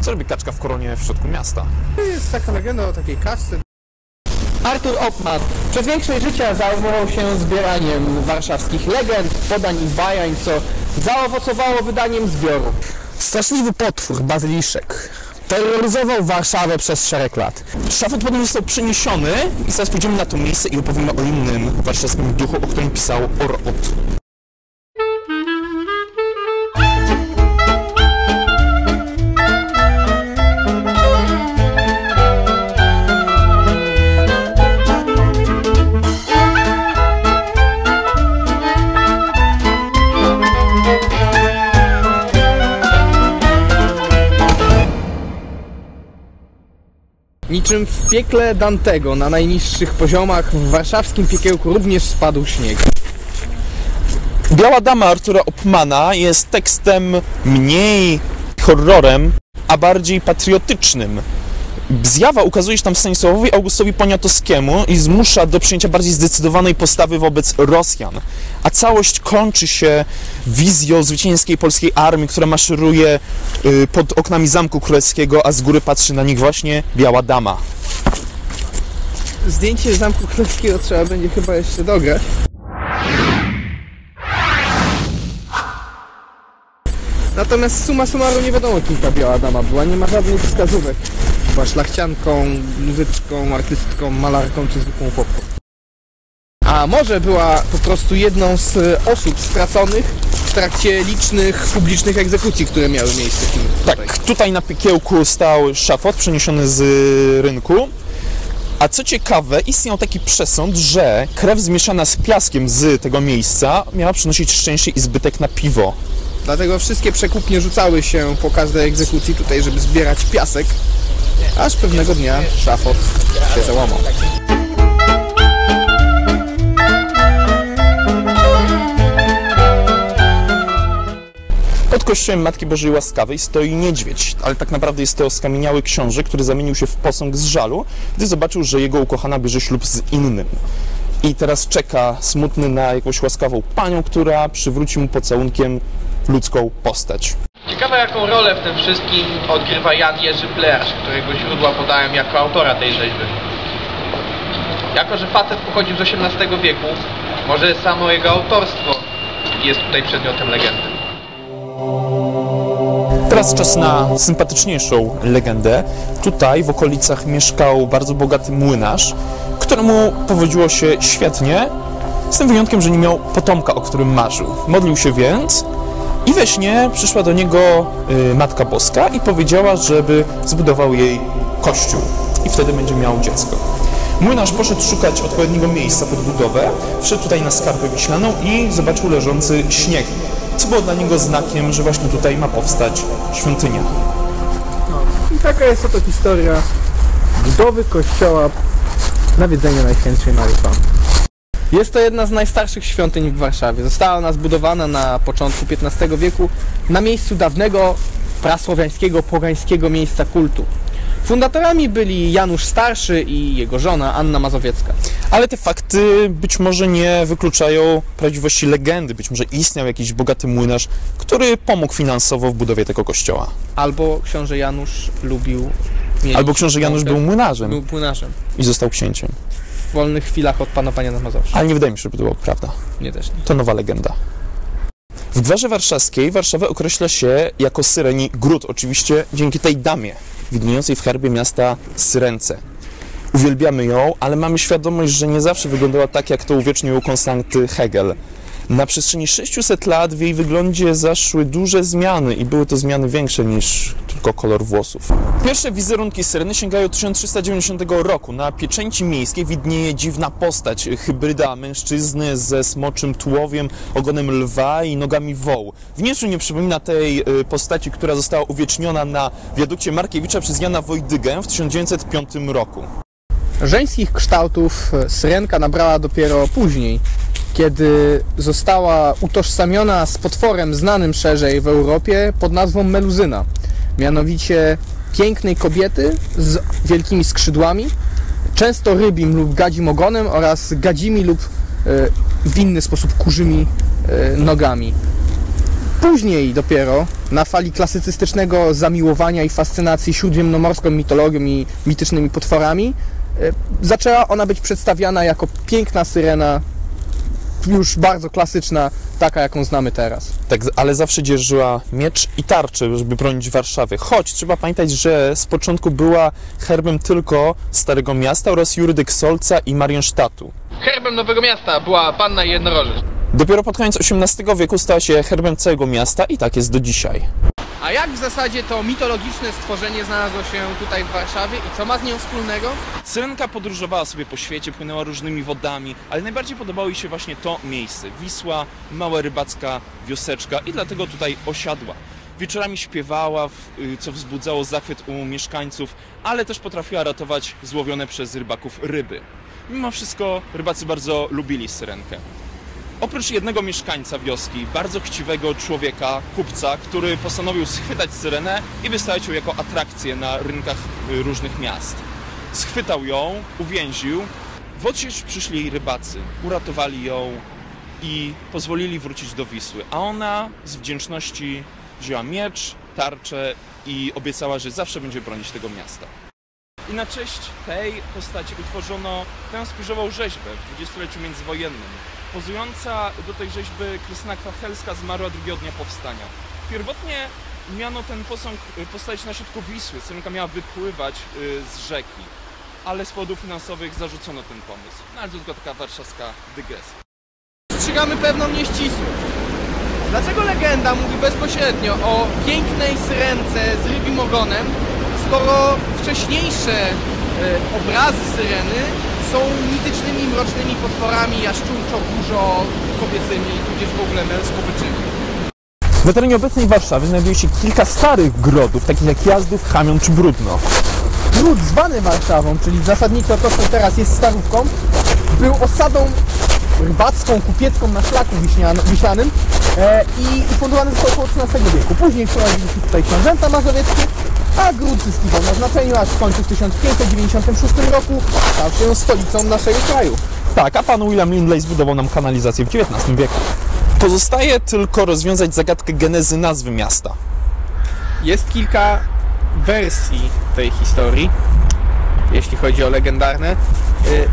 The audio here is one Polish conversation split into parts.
Co robi kaczka w koronie w środku miasta? Jest taka legenda o takiej kaczce. Artur Opman przez większość życia zajmował się zbieraniem warszawskich legend, podań i bajań, co zaowocowało wydaniem zbioru. Straszliwy potwór, bazyliszek. Terroryzował Warszawę przez szereg lat. Szafot potem został przeniesiony i zaraz pójdziemy na to miejsce i opowiemy o innym warszawskim duchu, o którym pisał Orot. Niczym w piekle Dantego na najniższych poziomach w warszawskim piekiełku również spadł śnieg. Biała Dama Artura Opmana jest tekstem mniej horrorem, a bardziej patriotycznym. Zjawa ukazuje się tam Stanisławowi Augustowi Poniatowskiemu i zmusza do przyjęcia bardziej zdecydowanej postawy wobec Rosjan. A całość kończy się wizją zwycięskiej polskiej armii, która maszeruje y, pod oknami Zamku Królewskiego, a z góry patrzy na nich właśnie Biała Dama. Zdjęcie Zamku Królewskiego trzeba będzie chyba jeszcze dograć. Natomiast suma summarum nie wiadomo kim ta biała dama była, nie ma żadnych wskazówek. Była szlachcianką, muzyczką, artystką, malarką czy zwykłą chłopką. A może była po prostu jedną z e, osób straconych w trakcie licznych publicznych egzekucji, które miały miejsce w tym tutaj. Tak, tutaj na piekiełku stał szafot przeniesiony z rynku. A co ciekawe, istniał taki przesąd, że krew zmieszana z piaskiem z tego miejsca miała przynosić szczęście i zbytek na piwo. Dlatego wszystkie przekupnie rzucały się po każdej egzekucji tutaj, żeby zbierać piasek, aż pewnego dnia szafot się załamał. Pod kościołem Matki Bożej Łaskawej stoi niedźwiedź, ale tak naprawdę jest to skamieniały książę, który zamienił się w posąg z żalu, gdy zobaczył, że jego ukochana bierze ślub z innym. I teraz czeka smutny na jakąś łaskawą panią, która przywróci mu pocałunkiem ludzką postać. Ciekawe jaką rolę w tym wszystkim odgrywa Jan Jerzy Plerz, którego źródła podałem jako autora tej rzeźby. Jako, że facet pochodził z XVIII wieku, może samo jego autorstwo jest tutaj przedmiotem legendy. Teraz czas na sympatyczniejszą legendę. Tutaj w okolicach mieszkał bardzo bogaty młynarz, któremu powodziło się świetnie, z tym wyjątkiem, że nie miał potomka, o którym marzył. Modlił się więc i we śnie przyszła do niego y, Matka Boska i powiedziała, żeby zbudował jej kościół i wtedy będzie miał dziecko. Młynarz poszedł szukać odpowiedniego miejsca pod budowę, wszedł tutaj na skarpę wiślaną i zobaczył leżący śnieg, co było dla niego znakiem, że właśnie tutaj ma powstać świątynia. I taka jest oto historia budowy kościoła nawiedzenia Najświętszej Maryi Panny. Jest to jedna z najstarszych świątyń w Warszawie. Została ona zbudowana na początku XV wieku na miejscu dawnego prasłowiańskiego, pogańskiego miejsca kultu. Fundatorami byli Janusz Starszy i jego żona Anna Mazowiecka. Ale te fakty być może nie wykluczają prawdziwości legendy. Być może istniał jakiś bogaty młynarz, który pomógł finansowo w budowie tego kościoła. Albo książę Janusz lubił mieć Albo książę Janusz był młynarzem był płynarzem. i został księciem. Wolnych chwilach od panowania nad Mazowszem. Ale nie wydaje mi się, żeby to była prawda. Nie też nie. To nowa legenda. W Gwarze Warszawskiej Warszawę określa się jako Syreni Gród, oczywiście dzięki tej damie widniejącej w herbie miasta Syrence. Uwielbiamy ją, ale mamy świadomość, że nie zawsze wyglądała tak, jak to uwiecznił Konstanty Hegel. Na przestrzeni 600 lat w jej wyglądzie zaszły duże zmiany i były to zmiany większe niż tylko kolor włosów. Pierwsze wizerunki Syreny sięgają 1390 roku. Na pieczęci miejskiej widnieje dziwna postać, hybryda mężczyzny ze smoczym tułowiem, ogonem lwa i nogami wołu. W nie przypomina tej y, postaci, która została uwieczniona na wiadukcie Markiewicza przez Jana Wojdygę w 1905 roku. Żeńskich kształtów e, syrenka nabrała dopiero później, kiedy została utożsamiona z potworem znanym szerzej w Europie pod nazwą Meluzyna. Mianowicie pięknej kobiety z wielkimi skrzydłami, często rybim lub gadzim ogonem oraz gadzimi lub e, w inny sposób kurzymi e, nogami. Później dopiero, na fali klasycystycznego zamiłowania i fascynacji śródziemnomorską mitologią i mitycznymi potworami, e, zaczęła ona być przedstawiana jako piękna syrena, już bardzo klasyczna, taka jaką znamy teraz. Tak, ale zawsze dzierżyła miecz i tarczę, żeby bronić Warszawy. Choć trzeba pamiętać, że z początku była herbem tylko Starego Miasta oraz Jurydyk Solca i Marienstadtu. Herbem Nowego Miasta była panna i jednorożec. Dopiero pod koniec XVIII wieku stała się herbem całego miasta i tak jest do dzisiaj. A jak w zasadzie to mitologiczne stworzenie znalazło się tutaj w Warszawie i co ma z nią wspólnego? Syrenka podróżowała sobie po świecie, płynęła różnymi wodami, ale najbardziej podobało jej się właśnie to miejsce. Wisła, mała rybacka wioseczka i dlatego tutaj osiadła. Wieczorami śpiewała, y, co wzbudzało zachwyt u mieszkańców, ale też potrafiła ratować złowione przez rybaków ryby. Mimo wszystko rybacy bardzo lubili Syrenkę. Oprócz jednego mieszkańca wioski, bardzo chciwego człowieka, kupca, który postanowił schwytać syrenę i wystawiać ją jako atrakcję na rynkach y, różnych miast. Schwytał ją, uwięził. W odsiecz przyszli rybacy, uratowali ją i pozwolili wrócić do Wisły. A ona z wdzięczności wzięła miecz, tarczę i obiecała, że zawsze będzie bronić tego miasta. I na cześć tej postaci utworzono tę spiżową rzeźbę w dwudziestoleciu międzywojennym. Pozująca do tej rzeźby Krystyna Kwachelska zmarła drugiego dnia powstania. Pierwotnie miano ten posąg y, postawić na środku Wisły, Syrenka miała wypływać y, z rzeki, ale z powodów finansowych zarzucono ten pomysł. No ale to tylko taka warszawska dygresja. Strzegamy pewną nieścisłość. Dlaczego legenda mówi bezpośrednio o pięknej syrence z rybim ogonem, skoro wcześniejsze e, obrazy syreny są mitycznymi, mrocznymi potworami jaszczurczo-burzo kobiecymi, tudzież w ogóle męsko-byczymi? Na terenie obecnej Warszawy znajduje się kilka starych grodów, takich jak Jazdów, Chamion czy Brudno. Lud zwany Warszawą, czyli zasadniczo to, co teraz jest Starówką, był osadą rybacką, kupiecką na szlaku wiśnian- wiślanym e, i, i fundowany został około XIII wieku. Później wprowadzili się tutaj książęta mazowieckie, a gród zyskiwał na znaczeniu, aż w końcu w 1596 roku stał się stolicą naszego kraju. Tak, a pan William Lindley zbudował nam kanalizację w XIX wieku. Pozostaje tylko rozwiązać zagadkę genezy nazwy miasta. Jest kilka wersji tej historii, jeśli chodzi o legendarne. Y,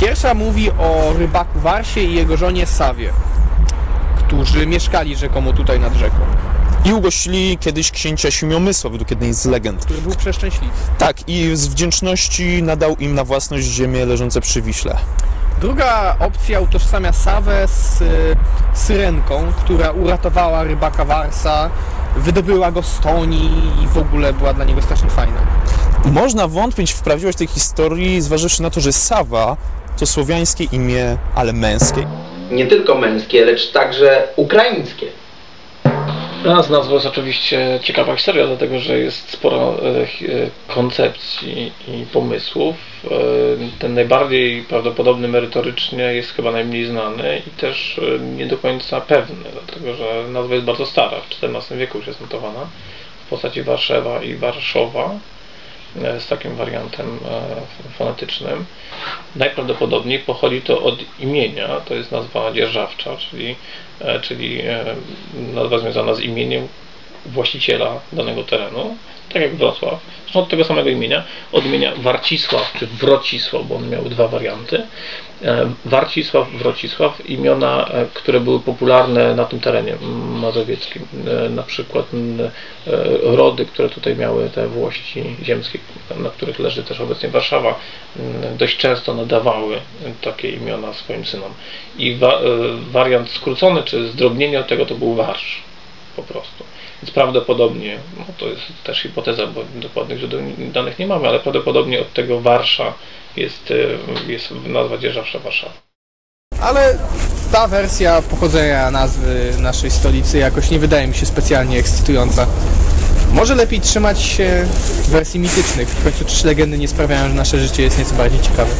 Pierwsza mówi o rybaku Warsie i jego żonie Sawie, którzy mieszkali rzekomo tutaj nad rzeką, I ugościli kiedyś księcia Siemiomysła, według jednej z legend. który był przeszczęśliwy. Tak, i z wdzięczności nadał im na własność ziemię leżące przy Wiśle. Druga opcja utożsamia Sawę z y, syrenką, która uratowała rybaka Warsa, wydobyła go z toni i w ogóle była dla niego strasznie fajna. Można wątpić w prawdziwość tej historii, zważywszy na to, że Sawa to słowiańskie imię, ale męskie. Nie tylko męskie, lecz także ukraińskie. Dla z jest oczywiście ciekawa historia, dlatego że jest sporo e, e, koncepcji i pomysłów. E, Ten najbardziej prawdopodobny merytorycznie jest chyba najmniej znany i też nie do końca pewny, dlatego że nazwa jest bardzo stara, w XIV wieku już jest notowana w postaci Warszawa i Warszowa z takim wariantem e, fonetycznym. Najprawdopodobniej pochodzi to od imienia, to jest nazwa dzierżawcza, czyli, e, czyli e, nazwa związana z imieniem właściciela danego terenu, tak jak Wrocław, zresztą od tego samego imienia, od imienia Warcisław czy Wrocisław, bo one miały dwa warianty. Warcisław, Wrocisław, imiona, e, które były popularne na tym terenie mazowieckim, E, na przykład e, rody, które tutaj miały te włości ziemskie, na których leży też obecnie Warszawa, dość często nadawały takie imiona swoim synom. I wa- wariant skrócony czy zdrobnienie od tego to był Warsz po prostu. Więc prawdopodobnie, no to jest też hipoteza, bo dokładnych danych nie mamy, ale prawdopodobnie od tego Warsza jest, e, jest nazwa dzierżawcza Warszawa. Ale ta wersja pochodzenia nazwy naszej stolicy jakoś nie wydaje mi się specjalnie ekscytująca. Może lepiej trzymać się wersji mitycznych, w końcu czyż legendy nie sprawiają, że nasze życie jest nieco bardziej ciekawe.